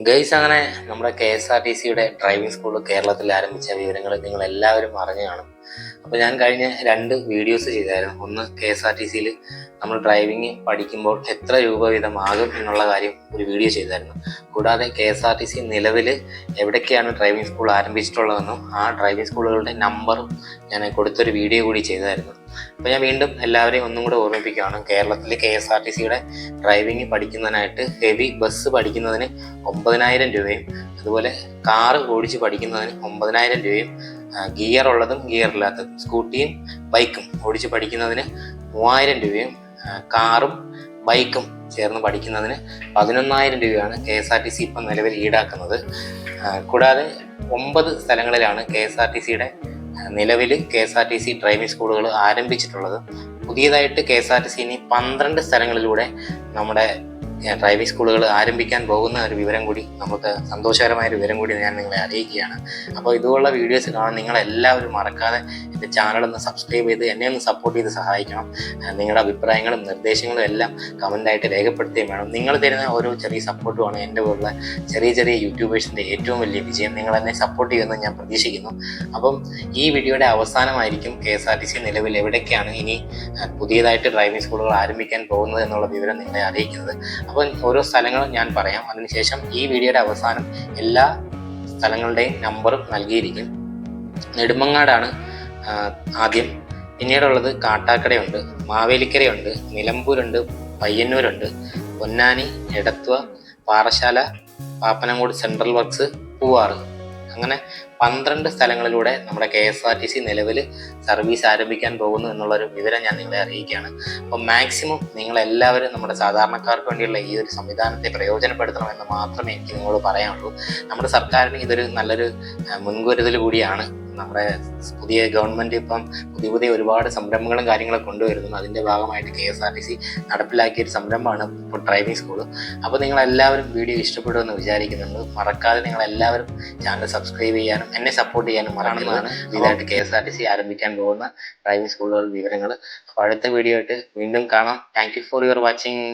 Guys അങ്ങനെ നമ്മുടെ K S R T സിയുടെ ഡ്രൈവിംഗ് സ്കൂൾ കേരളത്തിൽ ആരംഭിച്ച വിവരങ്ങൾ നിങ്ങൾ എല്ലാവരും അറിഞ്ഞു കാണും. അപ്പോൾ ഞാൻ കഴിഞ്ഞ രണ്ട് വീഡിയോസ് ചെയ്തായിരുന്നു. ഒന്ന് കെ എസ് ആർ ടി സിയിൽ നമ്മൾ ഡ്രൈവിംഗ് പഠിക്കുമ്പോൾ എത്ര രൂപ വീതമാകും എന്നുള്ള കാര്യം ഒരു വീഡിയോ ചെയ്തായിരുന്നു. കൂടാതെ K S R T C നിലവിൽ എവിടെയൊക്കെയാണ് ഡ്രൈവിംഗ് സ്കൂൾ ആരംഭിച്ചിട്ടുള്ളതെന്നും ആ ഡ്രൈവിംഗ് സ്കൂളുകളുടെ നമ്പറും ഞാൻ കൊടുത്തൊരു വീഡിയോ കൂടി ചെയ്തായിരുന്നു. അപ്പോൾ ഞാൻ വീണ്ടും എല്ലാവരെയും ഒന്നും കൂടെ ഓർമ്മിപ്പിക്കുകയാണ്. കേരളത്തിൽ കെ എസ് ആർ ടി സിയുടെ ഡ്രൈവിംഗ് പഠിക്കുന്നതിനായിട്ട് ഹെവി ബസ് പഠിക്കുന്നതിന് ഒമ്പതിനായിരം രൂപയും അതുപോലെ കാറ് ഓടിച്ച് പഠിക്കുന്നതിന് ഒമ്പതിനായിരം രൂപയും ഗിയർ ഉള്ളതും ഗിയർ ഇല്ലാത്തതും സ്കൂട്ടിയും ബൈക്കും ഓടിച്ച് പഠിക്കുന്നതിന് മൂവായിരം രൂപയും കാറും ബൈക്കും ചേർന്ന് പഠിക്കുന്നതിന് പതിനൊന്നായിരം രൂപയാണ് K S R T C ഇപ്പം നിലവിൽ ഈടാക്കുന്നത്. കൂടാതെ ഒമ്പത് സ്ഥലങ്ങളിലാണ് കെ എസ് ആർ ടി സിയുടെ നിലവിൽ K S R T C driving സ്കൂളുകൾ ആരംഭിച്ചിട്ടുള്ളത്. പുതിയതായിട്ട് K S R T C ഇനി പന്ത്രണ്ട് സ്ഥലങ്ങളിലൂടെ നമ്മുടെ ഡ്രൈവിംഗ് സ്കൂളുകൾ ആരംഭിക്കാൻ പോകുന്ന ഒരു വിവരം കൂടി നമുക്ക് സന്തോഷകരമായ ഒരു വിവരം കൂടി ഞാൻ നിങ്ങളെ അറിയിക്കുകയാണ്. അപ്പോൾ ഇതുപോലുള്ള വീഡിയോസ് കാണാൻ നിങ്ങളെല്ലാവരും മറക്കാതെ എന്റെ ചാനൽ ഒന്ന് സബ്സ്ക്രൈബ് ചെയ്ത് എന്നെ ഒന്ന് സപ്പോർട്ട് ചെയ്ത് സഹായിക്കണം. നിങ്ങളുടെ അഭിപ്രായങ്ങളും നിർദ്ദേശങ്ങളും എല്ലാം കമന്റായിട്ട് രേഖപ്പെടുത്തുകയും വേണം. നിങ്ങൾ തരുന്ന ഓരോ ചെറിയ സപ്പോർട്ടുമാണ് എന്റെ പോലുള്ള ചെറിയ ചെറിയ യൂട്യൂബേഴ്സിന്റെ ഏറ്റവും വലിയ വിജയം. നിങ്ങൾ എന്നെ സപ്പോർട്ട് ചെയ്യുമെന്ന് ഞാൻ പ്രതീക്ഷിക്കുന്നു. അപ്പം ഈ വീഡിയോയുടെ അവസാനമായിരിക്കും K S R T C നിലവിൽ എവിടേക്കാണ് ഇനി പുതിയതായിട്ട് ഡ്രൈവിംഗ് സ്കൂളുകൾ ആരംഭിക്കാൻ പോകുന്നത് എന്നുള്ള വിവരം നിങ്ങളെ അറിയിക്കുന്നത്. അപ്പോൾ ഓരോ സ്ഥലങ്ങളും ഞാൻ പറയാം. അതിനുശേഷം ഈ വീഡിയോയുടെ അവസാനം എല്ലാ സ്ഥലങ്ങളുടെയും നമ്പറും നൽകിയിരിക്കും. നെടുമങ്ങാടാണ് ആദ്യം. പിന്നീടുള്ളത് കാട്ടാക്കടയുണ്ട് മാവേലിക്കരയുണ്ട് നിലമ്പൂരുണ്ട് പയ്യന്നൂരുണ്ട് പൊന്നാനി എടത്വ പാറശാല പാപ്പനംകോട് സെൻട്രൽ വർക്ക്സ് പൂവാറ്. അങ്ങനെ പന്ത്രണ്ട് സ്ഥലങ്ങളിലൂടെ നമ്മുടെ K S R T C നിലവിൽ സർവീസ് ആരംഭിക്കാൻ പോകുന്നു എന്നുള്ളൊരു വിവരം ഞാൻ നിങ്ങളെ അറിയിക്കുകയാണ്. അപ്പോൾ മാക്സിമം നിങ്ങളെല്ലാവരും നമ്മുടെ സാധാരണക്കാർക്ക് വേണ്ടിയുള്ള ഈ ഒരു സംവിധാനത്തെ പ്രയോജനപ്പെടുത്തണമെന്ന് മാത്രമേ എനിക്ക് നിങ്ങളോട് പറയാനുള്ളൂ. നമ്മുടെ സർക്കാരിന് ഇതൊരു നല്ലൊരു മുൻകരുതൽ കൂടിയാണ്. നമ്മുടെ പുതിയ ഗവൺമെന്റ് ഇപ്പം പുതിയ പുതിയ ഒരുപാട് സംരംഭങ്ങളും കാര്യങ്ങളും കൊണ്ടുവരുന്നു. അതിന്റെ ഭാഗമായിട്ട് K S R T C നടപ്പിലാക്കിയ ഒരു സംരംഭമാണ് ഇപ്പോൾ ഡ്രൈവിംഗ് സ്കൂൾ അപ്പോൾ നിങ്ങൾ എല്ലാവരും വീഡിയോ ഇഷ്ടപ്പെടുമെന്ന് വിചാരിക്കുന്നുണ്ട്. മറക്കാതെ നിങ്ങൾ എല്ലാവരും ചാനൽ സബ്സ്ക്രൈബ് ചെയ്യാനും എന്നെ സപ്പോർട്ട് ചെയ്യാനും മറക്കുന്നതാണ് ഇതായിട്ട് K S R T C ആരംഭിക്കാൻ പോകുന്ന ഡ്രൈവിംഗ് സ്കൂളുകൾ വിവരങ്ങൾ അപ്പോൾ അടുത്ത വീഡിയോ ആയിട്ട് വീണ്ടും കാണാം. Thank you for your watching